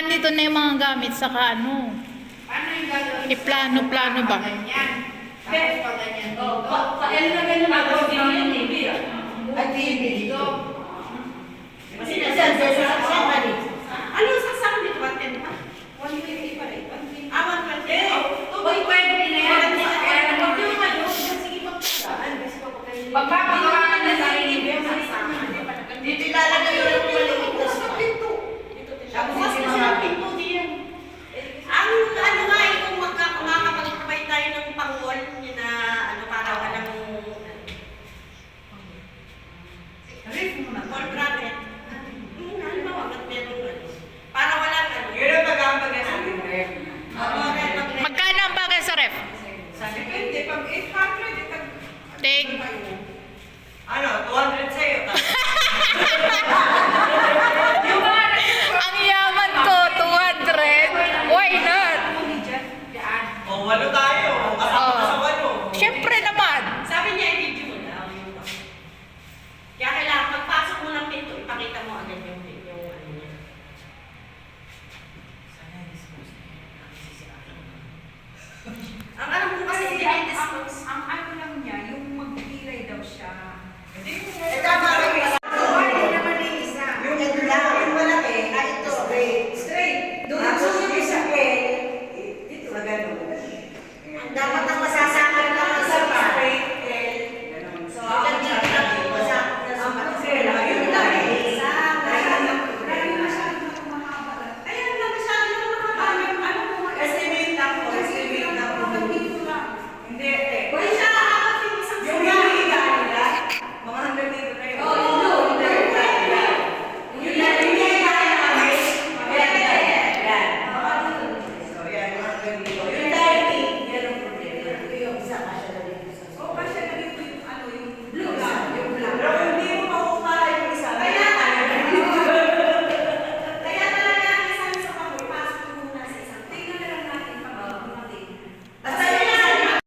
nandito na yung mga gamit, saka ano. Paano yung gagawin? Iplano-plano ba? Ganyan. Tapos pa ganyan. Oh, pa, pa, pa, pa, pa, pa, pa, pa, pa, pa, pa, pa, pa, behind the scenes.